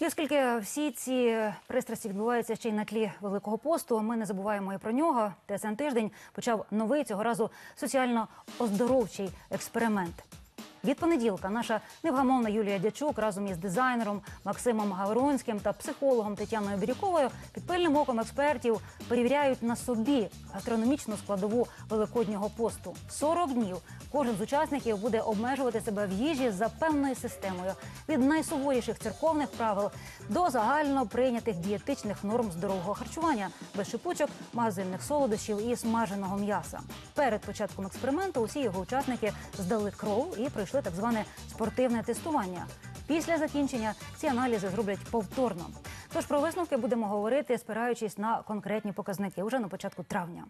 І оскільки всі ці пристрасті відбуваються ще й на тлі Великого посту, ми не забуваємо і про нього. ТСН тиждень почав новий цього разу соціально оздоровчий експеримент. Від понеділка наша невгамовна Юлія Дячук разом із дизайнером Максимом Гавронським та психологом Тетяною Бірюковою під пильним оком експертів перевіряють на собі гастрономічну складову великоднього посту. 40 днів кожен з учасників буде обмежувати себе в їжі за певною системою від найсуворіших церковних правил до загально прийнятих дієтичних норм здорового харчування без шипучок, магазинних солодощів і смаженого м'яса. Перед початком експерименту усі його учасники здали кров і пройшли так зване спортивне тестування. Після закінчення ці аналізи зроблять повторно. Тож про висновки будемо говорити, спираючись на конкретні показники уже на початку травня.